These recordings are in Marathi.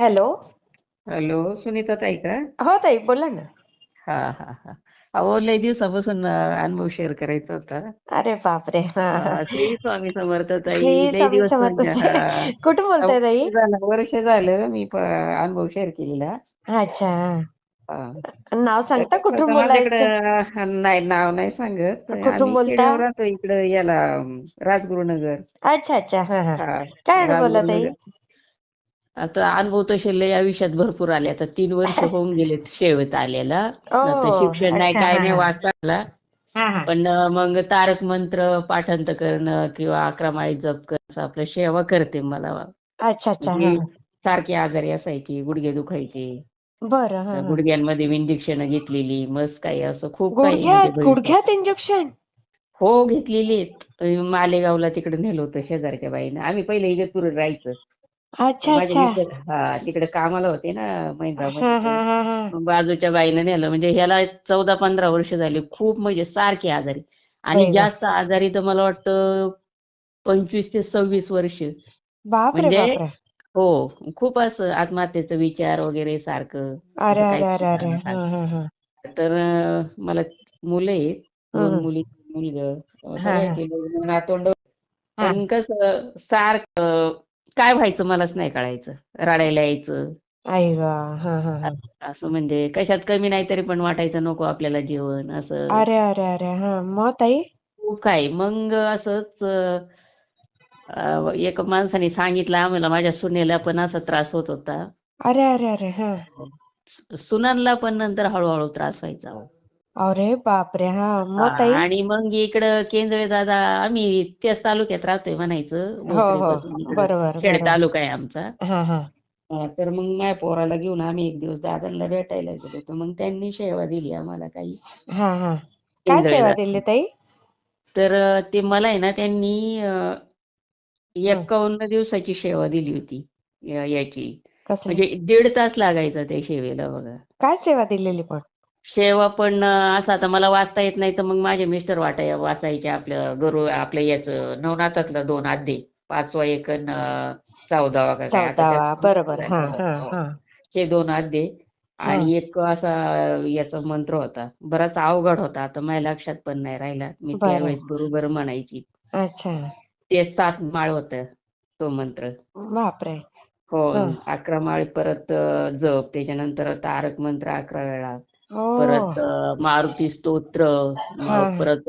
हॅलो. हॅलो सुनीता ताई का? हो ताई बोला ना. हा हा हा. अहो लय दिवसापासून अं, अनुभव शेअर करायचा होता. अरे बापरे हा. हा हा, श्री स्वामी समर्थ ताई श्री लय स्वामी दिवस समर्थ म्हणजे हा. कुठून अहो, बोलताय ताई? वर्ष झालं वर्ष झालं मी प- अनुभव शेअर केलेला. अच्छा. हा. नाव तर सांगता कुठून बोलायचं? माझ्याकडं नाही नाव नाही सांगत कुठून आम्ही बोलता? खेड्यावर राहतो इकडं याला अं, राजगुरुनगर. अच्छा अच्छा. हा हा. हा काय अनुभवला ताई? राजगुरुनगर. आता अनुभव तसे लय आयुष्यात भरपूर आले. आता तीन वर्ष होऊन गेलेत शेवट आलेला. आता शिक्षण नाही काय नाही वाचता आला हा. पण मग तारक मंत्र पाठांतर करणं किंवा अकरा माळी जप करणं आपलं सेवा करते मला. अच्छा अच्छा. सारखी आजारी असायची गुडघे दुखायचे. बरं गुडघ्यांमध्ये इंजेक्शन घेतलेली मस्त काही असं खूप काही म्हणजे गुडघ्यात इंजेक्शन? हो घेतलेली मालेगावला तिकडे नेलं होतं शेजारच्या बाईनं. आम्ही पहिले इगतपुरीला राहायचं. अच्छा माझे अच्छा. मिस्टर हा तिकडे कामाला होते ना महिंद्रा हा मध्ये हा हा हा. मग बाजूच्या बाईनं नेलं. म्हणजे ह्याला चौदा पंधरा वर्ष झाली. खूप म्हणजे सारखी आजारी. आणि गं. जास्त आजारी तर मला वाटतं पंचवीस ते सव्वीस वर्ष. बापरे म्हणजे बापरे. हो खूप असं आत्महत्येचा विचार वगैरे सारखं अरे असं अरे अरे. हा. हा हा. तर अं, मला मुलं आहेत. दोन. मुली मुलगा. हा हा. सगळ्यांची लग्न नातवंड हा. पण कसं सारखं काय व्हायचं मलाच नाही कळायचं. रडायला यायचं. आई ग हा हा हा. असं म्हणजे कशात कमी नाही तरी पण वाटायचं नको आपल्याला जेवण असं. अरे अरे अरे. हा. मग ताई? खूप काय? मग असंच अं, एक माणसाने सांगितलं आम्हाला माझ्या सुनेला पण असा त्रास होत होता. अरे अरे अरे. हा. सुनांना पण नंतर हळूहळू त्रास व्हायचा. अहो. अरे बापरे हा. हा, मग ताई? आणि मग इकडं केंद्रे दादा आम्ही त्याच तालुक्यात राहतोय म्हणायचं. हो हो. इकडं बरोबर खेड बरोबर. तालुका आहे आमचा. हा हा. हा, तर मग माझ्या पोराला घेऊन आम्ही एक दिवस दादांना भेटायला गेलो तर मग त्यांनी सेवा दिली आम्हाला काही. हा हा. काय केंद्रे सेवा दिली ताई? तर अं, ते मला आहे ना त्यांनी अं, हं, एकावन्न दिवसाची सेवा दिली होती या- याची. कसली? म्हणजे दीड तास लागायचा त्या सेवेला बघा. काय सेवा दिलेली पण? सेवा पण असं आता मला वाचता येत नाही तर मग माझे मिस्टर वाटाय वाचायचे आपलं गुरु आपल्या याचं नवनाथातलं दोन अध्याय पाचवा एक चौदावा का काय बरोबर हा हा हा हे दोन अध्याय आणि एक असा याचा मंत्र होता बराच अवघड होता आता माझ्या लक्षात पण नाही राहिला मी त्यावेळेस बरोबर. म्हणायची. अच्छा. ते सात माळ होत तो मंत्र. बापरे. हो अकरा माळ परत जप त्याच्यानंतर तारक मंत्र अकरा वेळा. परत मारुती स्तोत्र परत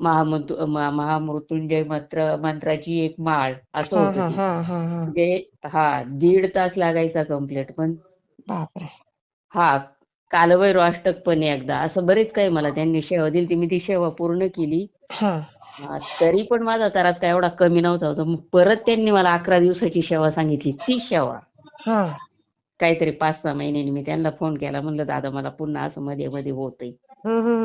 महामृत्यू महामृत्युंजय मंत्र मंत्राची एक माळ असं होतं ती. म्हणजे हा दीड तास लागायचा कंप्लीट पण हा कालभैरव अष्टक पण एकदा असं बरेच काही मला त्यांनी सेवा दिली ती मी ती सेवा पूर्ण केली. तरी पण माझा त्रास काय एवढा कमी नव्हता होता मग परत त्यांनी मला अकरा दिवसाची सेवा सांगितली ती सेवा काहीतरी पाच सहा महिन्यांनी मी त्यांना फोन केला. म्हणलं दादा मला पुन्हा असं मध्ये मध्ये होतंय.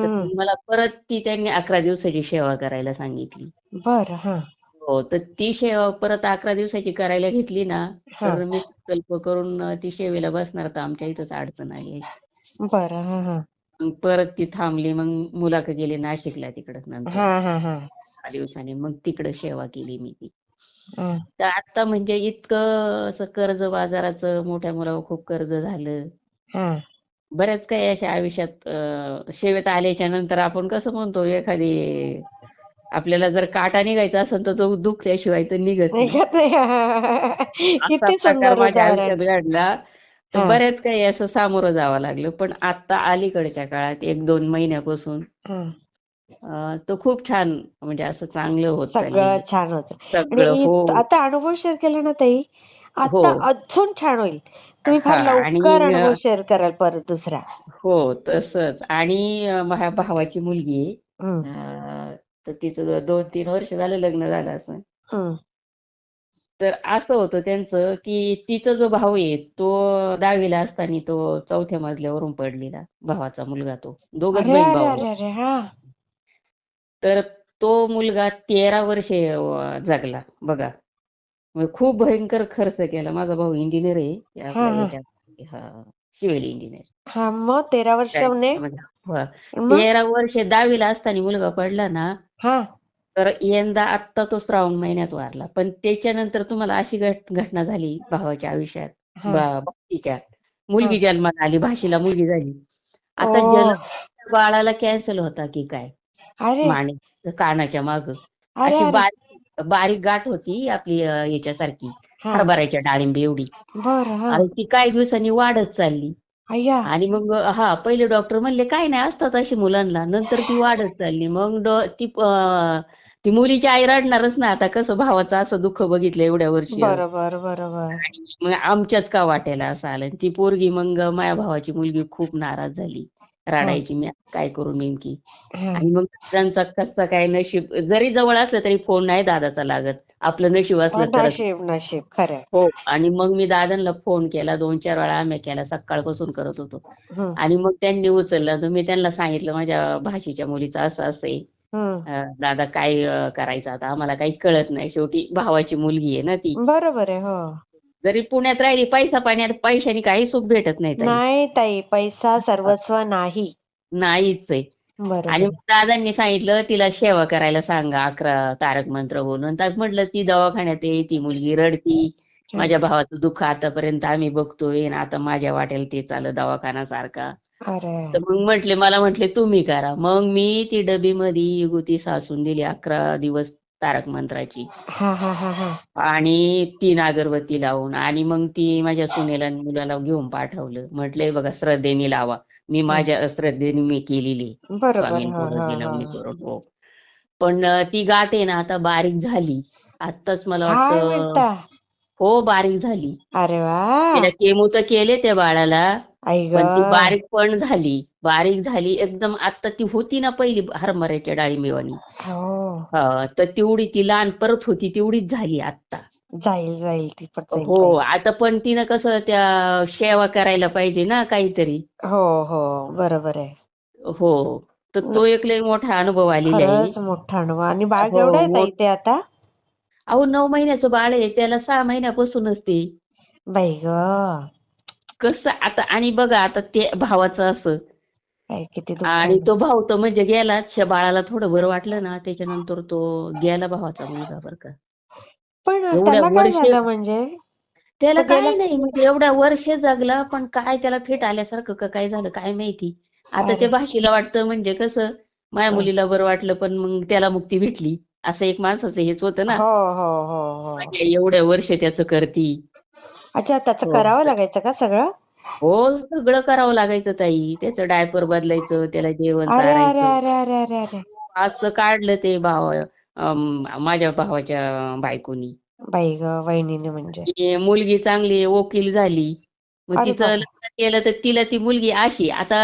तर. मला परत ती त्यांनी अकरा दिवसाची सेवा करायला सांगितली. बरं हा. हो तर ती सेवा परत अकरा दिवसाची करायला घेतली ना तर मी संकल्प करून ती सेवेला बसणार तर आमच्या इथंच अडचण आली बरं हा हा. परत ती थांबली मग मुलाक गेली नाशिकला तिकडं नंतर. दहा दिवसांनी मग तिकडे सेवा केली मी ती. तर आता म्हणजे इतकं असं कर्ज बाजाराचं मोठ्या मुलावर खूप कर्ज झालं. बऱ्याच काही अशा आयुष्यात सेवेत आल्याच्यानंतर आपण कसं म्हणतो एखादी आपल्याला जर काटा निघायचा असेल तर तो दुखल्याशिवाय तर निघत घडला. तर बऱ्याच काही असं सामोरं जावं लागलं. पण आता अलीकडच्या काळात एक दोन महिन्यापासून तो खूप छान म्हणजे असं चांगलं होत सगळं छान होत. आणि हो. आता अनुभव शेअर केला ना ताई हो. आता अजून छान होईल. तुम्ही हा फार लवकर अनुभव शेअर कराल परत दुसरा. हो तसंच. आणि माझ्या भावाची मुलगी तर तिचं दोन तीन वर्ष झालं लग्न झालं असं. तर असं होतं त्यांचं की तिचा जो भाऊ आहे तो दहावीला असताना तो चौथ्या मजल्यावरून पडलेला भावाचा मुलगा तो. दोघच बहीण भाऊ हा. तर तो मुलगा तेरा वर्षे जगला. बघा. म्हणजे खूप भयंकर खर्च केला. माझा भाऊ इंजिनियर आहे. Civil engineer. हा मग तेरा मग मग? तेरा वर्षे दहावीला असताना मुलगा पडला ना हा. तर यंदा आत्ता तो श्रावण महिन्यात वारला. पण त्याच्यानंतर तुम्हाला अशी घट- घटना झाली भावाच्या आयुष्यात. बा- भाषीच्या मुलगी जन्माला आली भाषेला मुलगी झाली. आता. जन्म बाळाला कॅन्सल होता की काय? अरे. माने कानाच्या माग. अरे अशी अरे. बारीक बारीक गाठ होती आपली अं, याच्यासारखी. हा. हरभऱ्याच्या डाळिंबी एवढी. बर हा. आणि ती काही दिवसांनी वाढत चालली. अय्या. आणि मग हा पहिले डॉक्टर म्हणले काय नाही असतात अशी मुलांना. नंतर ती वाढत चालली. मग डॉ- ती अं, ती मुलीची आई रडणारच ना. आता कसं भावाचं असं दुःख बघितलं एवढ्या वर्षी. बरोबर बरोबर. मग आमच्याच का वाटायला असं आलं. ती पोरगी मग माझ्या भावाची मुलगी खूप नाराज झाली. रडायची मी काय करू नेमकी? हा. आणि मग त्यांचा कसं काय नशीब जरी जवळ असलं तरी फोन नाही दादाचा लागत. आपलं नशीब असलं तर नशीब हो आणि मग मी दादांना फोन केला दोन चार वेळा आम्ही केला सकाळपासून करत होतो. हम्म, आणि मग त्यांनी उचलला तर मी त्यांना सांगितलं माझ्या भाषेच्या मुलीचं असं असं आहे. हम्म. अं, दादा काय अं, करायचं आता? आम्हाला काही कळत नाही. शेवटी भावाची मुलगी आहे ना ती. बरोबर आहे हो. जरी पुण्यात राहिली पैसा पाण्यात पैशाने काही सुख भेटत नाही ताई. नाही ताई पैसा सर्वस्व नाही. नाहीच आहे. आणि बरोबर मग दादांनी सांगितलं तिला सेवा करायला सांगा अकरा तारक मंत्र बोलून. तर म्हटलं ती दवाखान्यात आहे ती मुलगी रडती. माझ्या भावाचं दुःख आतापर्यंत आम्ही बघतोय आणि आता माझ्या वाटेल ते चाललं दवाखाना सारखा अरे. तर मग म्हटले मला म्हटले तुम्ही करा. मग मी ती डबीमध्ये विभूती सासून दिली अकरा दिवस. तारक मंत्राची. आणि तीन अगरबत्ती लावून आणि मग ती माझ्या सुनेला मुलाला घेऊन पाठवलं. म्हटलंय बघा श्रद्धेने लावा. मी माझ्या श्रद्धेने मी केलेली. बरोबर हा पण ती गाठ आहे ना आता बारीक झाली. आत्ताच मला वाटतं हो बारीक झाली. अरे वा. केमो तर केले त्या बाळाला. पण ती बारीक पण झाली. बारीक झाली एकदम आता ती होती ना पहिली हरभऱ्याच्या डाळिंबीवाणी हो. हा, तर तेवढी ती लहान परत होती तेवढीच झाली आता जाईल जाईल ती पण हो आता पण तिनं कसं त्या सेवा करायला पाहिजे ना काहीतरी. हो हो बरोबर आहे. हो तर तो एक लय मोठा अनुभव आलेला आहे. मोठा अनुभव. आणि बाळ हो, केवढं आहे ते आता? अहो नऊ महिन्याचं बाळ आहे त्याला सहा महिन्यापासूनच ते. बाई ग. कसं आता आणि बघा आता ते भावाचं असं. किती दुःख आणि. तो भाऊ तर म्हणजे गेला त्या बाळाला थोडं बरं वाटलं ना त्याच्यानंतर तो गेला भावाचा मुलगा बरं का. पण त्याला काय झालं म्हणजे? त्याला तो नाही म्हणजे एवढ्या वर्ष जगला पण काय त्याला फिट आल्यासारखं का काय झालं काय माहिती. आता. त्या भाषेला वाटतं म्हणजे कसं माझ्या हं. मुलीला बरं वाटलं पण मग त्याला मुक्ती भेटली. असं एक माणसाचं हेच होतं ना. हो हो हो म्हणजे एवढ्या वर्ष त्याचं करती. अच्छा त्याचं. करावं लागायचं का सगळं? हो सगळं करावं लागायचं ताई त्याचं डायपर बदलायचं त्याला जेवण अरे अरे चारायचं अरे अरे अरे अरे असं काढलं ते भाव माझ्या भावाच्या बायकोनी बाई ग वहिनीने म्हणजे ती मुलगी चांगली वकील झाली मग अरे तिचं बापरे. लग्न केलं तर तिला ती मुलगी अशी आता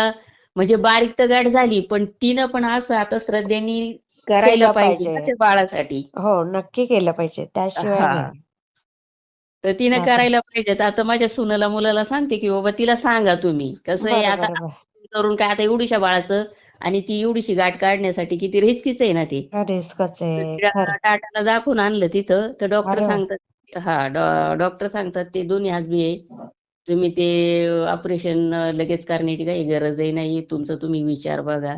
म्हणजे बारीक तर गाठ झाली पण तिनं पण असं आता श्रद्धेने करायला केलं पाहिजे ना पाहिजे. त्या बाळासाठी हो नक्की केलं पाहिजे त्याशिवाय हा. नाही. तर तिनं. करायला पाहिजे तर आता माझ्या सुनाला मुलाला सांगते की बाबा तिला सांगा तुम्ही. कसं आहे आता. करून काय आता एवढीशा बाळाचं आणि ती एवढीशी गाठ काढण्यासाठी किती रिस्कीच आहे ना ते. रिस्कच आहे. टाटाला दाखवून आणलं तिथं. तर डॉक्टर. सांगतात हा डॉक्टर सांगतात ते दोन्ही हाजबी आहे. तुम्ही ते ऑपरेशन लगेच करण्याची काही गरजही नाही. तुमचं तुम्ही विचार बघा.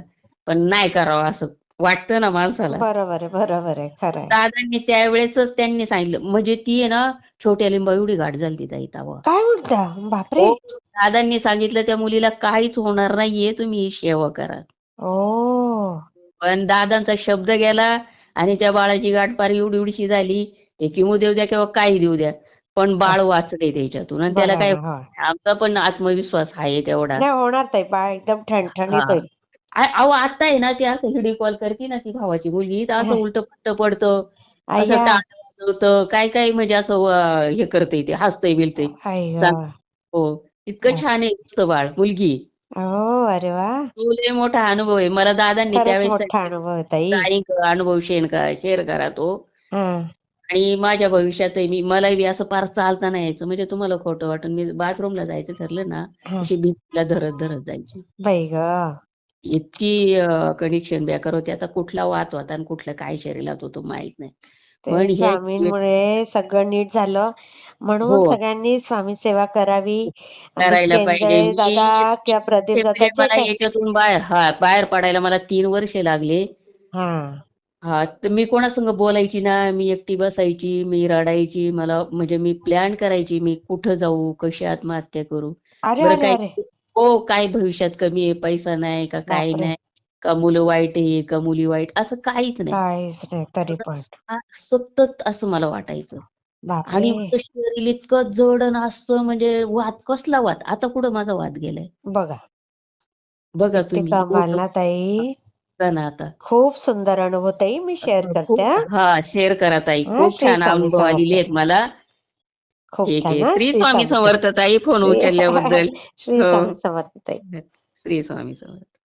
पण नाही करावं असं. वाटतं ना माणसाला. बरोबर आहे बरोबर आहे खरं दादांनी त्यावेळेसच त्यांनी सांगितलं म्हणजे ती आहे ना छोट्या लिंबा एवढी गाठ झाली ताई तेव्हा. काय म्हणता बापरे. हो, दादांनी सांगितलं त्या मुलीला काहीच होणार नाहीये तुम्ही सेवा करा. ओ. पण दादांचा शब्द गेला आणि त्या बाळाची गाठ पार एवढी एवढीशी झाली ते किमो देऊ द्या किंवा काही देऊ द्या पण बाळ वाचले त्याच्यातून आणि त्याला काय. आमचा पण आत्मविश्वास आहे तेवढा. नाही होणार ताई बाळ एकदम ठणठणीत. होईल. अहो आता आहे ना ती असं व्हिडिओ कॉल करते ना ती भावाची मुलगी. तर असं हा. उलट पट्ट पडतं असं टाळ वाजवतं काय काय म्हणजे असं अं, हे करते ते हसतंय बिलतंय आई ग. चांग- हो. इतकं. छान आहे नुसतं बाळ मुलगी. हो अरे वा. तो लय मोठा अनुभव आहे. मला दादांनी खरंच त्यावेळेस मोठा अनुभव आहे ताई. आणि अनुभव शेअर करा शेअर करा तो. हा. आणि माझ्या भविष्यातही मी मला बी असं फार चालता नाही यायचं. म्हणजे तुम्हाला खोटं वाटून मी बाथरूमला जायचं ठरलं ना हा. अशी भिंतीला धरत धरत जायची. बाई ग. इतकी कनेक्शन बेकार होते. आता कुठला वात होता आणि कुठलं काय शरीरात होतं माहीत नाही. पण हे- स्वामींमुळे सगळं नीट झालं. म्हणून हो. सगळ्यांनी स्वामी सेवा करावी. आणि करायला पाहिजे. केंजळे दादा किंवा प्रदीप ते दादा जे मला काही याच्यातून बाहेर हा बाहेर पडायला मला तीन वर्ष लागले. हा. हा तर मी कोणासंग बोलायची ना मी एकटी बसायची मी रडायची मला म्हणजे मी प्लॅन करायची मी कुठं जाऊ कशी आत्महत्या करू. अरे बरं अरे काय अरे. हो काय भविष्यात कमी आहे पैसा नाही का काय बापरे. नाही का मुलं वाईट आहे का मुली वाईट असं काहीच नाही. काहीच नाही तरी पण. सतत असं मला वाटायचं. आणि माझं शरीर इतकं जड आणि असं म्हणजे वाद कसला वाद? आता कुठं माझा वाद गेलाय? बघा. बघा तुम्ही. एवढं ताई. आता. खूप सुंदर अनुभव ताई मी शेअर खूप करते हा. हा शेअर करा ताई. खूप श्री छान स्वामी अनुभव आलेले समर्थ आहेत मला. ठीक आहे. हा? श्री स्वामी समर्थ ताई फोन उचलल्याबद्दल. श्री हो. स्वामी समर्थ ताई. श्री स्वामी समर्थ.